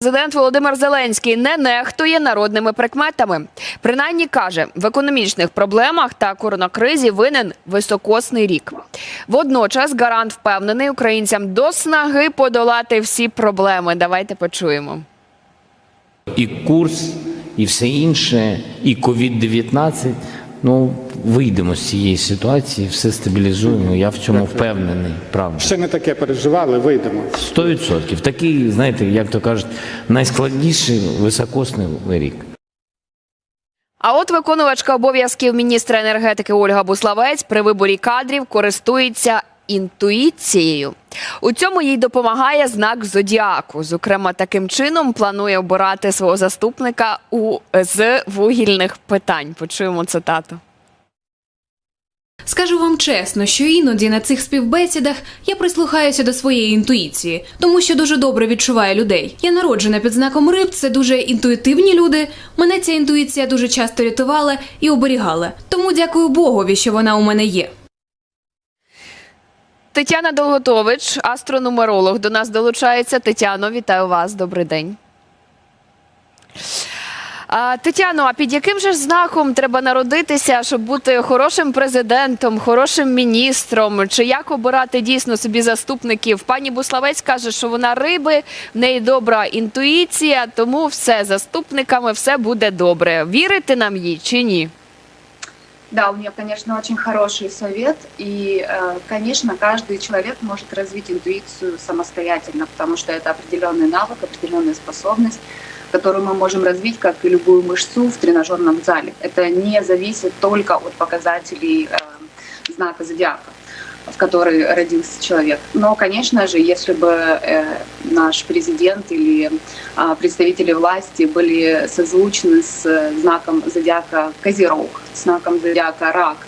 Президент Володимир Зеленський не нехтує народними прикметами. Принаймні каже, в економічних проблемах та коронакризі винен високосний рік. Водночас гарант впевнений українцям до снаги подолати всі проблеми. Давайте почуємо. і курс, і все інше, і COVID-19. Ну, вийдемо з цієї ситуації, все стабілізуємо. Я в цьому впевнений, правда. Ще не таке переживали, вийдемо. Сто відсотків. Такий, знаєте, як то кажуть, найскладніший високосний рік. А от виконувачка обов'язків міністра енергетики Ольга Буславець при виборі кадрів користується інтуїцією. У цьому їй допомагає знак зодіаку. Зокрема, таким чином планує обирати свого заступника у з вугільних питань. Почуємо цитату. Скажу вам чесно, що іноді на цих співбесідах я прислухаюся до своєї інтуїції, тому що дуже добре відчуваю людей. Я народжена під знаком риб, це дуже інтуїтивні люди. Мене ця інтуїція дуже часто рятувала і оберігала. Тому дякую Богові, що вона у мене є. Тетяна Долготович, астронумеролог, до нас долучається. Тетяно, вітаю вас. Добрий день. Тетяно, а під яким же знаком треба народитися, щоб бути хорошим президентом, хорошим міністром? Чи як обирати дійсно собі заступників? Пані Буславець каже, що вона риби, в неї добра інтуїція, тому все заступниками все буде добре. Вірите нам їй чи ні? Да, у нее, конечно, очень хороший совет, и, э, конечно, каждый человек может развить интуицию самостоятельно, потому что это определенный навык, определенная способность, которую мы можем развить, как и любую мышцу в тренажерном зале. Это не зависит только от показателей э, знака зодиака в который родился человек. Но, конечно же, если бы э, наш президент или э, представители власти были созвучны с э, знаком зодиака Козерог, знаком зодиака Рак,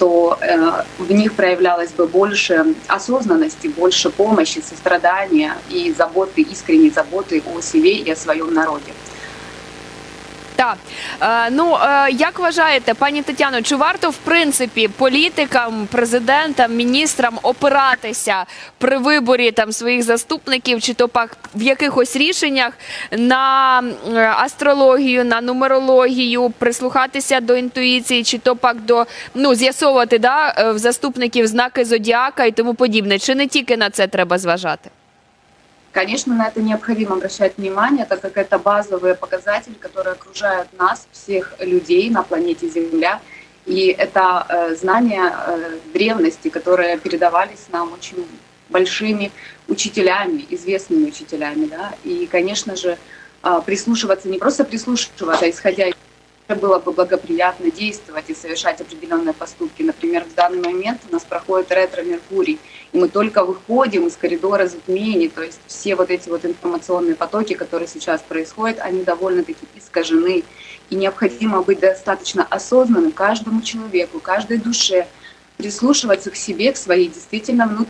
то э, в них проявлялось бы больше осознанности, больше помощи, сострадания и заботы, искренней заботы о себе и о своем народе. Так, е, ну е, як вважаєте, пані Тетяно, чи варто в принципі політикам, президентам, міністрам опиратися при виборі там своїх заступників, чи то пак в якихось рішеннях на астрологію, на нумерологію, прислухатися до інтуїції, чи то пак до ну з'ясовувати да е, в заступників знаки зодіака і тому подібне? Чи не тільки на це треба зважати? Конечно, на это необходимо обращать внимание, так как это базовые показатели, которые окружают нас, всех людей на планете Земля. И это э, знания э, древности, которые передавались нам очень большими учителями, известными учителями. Да? И, конечно же, э, прислушиваться, не просто прислушиваться, а исходя из было бы благоприятно действовать и совершать определенные поступки. Например, в данный момент у нас проходит ретро-меркурий, и мы только выходим из коридора затмений, то есть все вот эти вот информационные потоки, которые сейчас происходят, они довольно-таки искажены, и необходимо быть достаточно осознанным каждому человеку, каждой душе, прислушиваться к себе, к своей действительно внутренней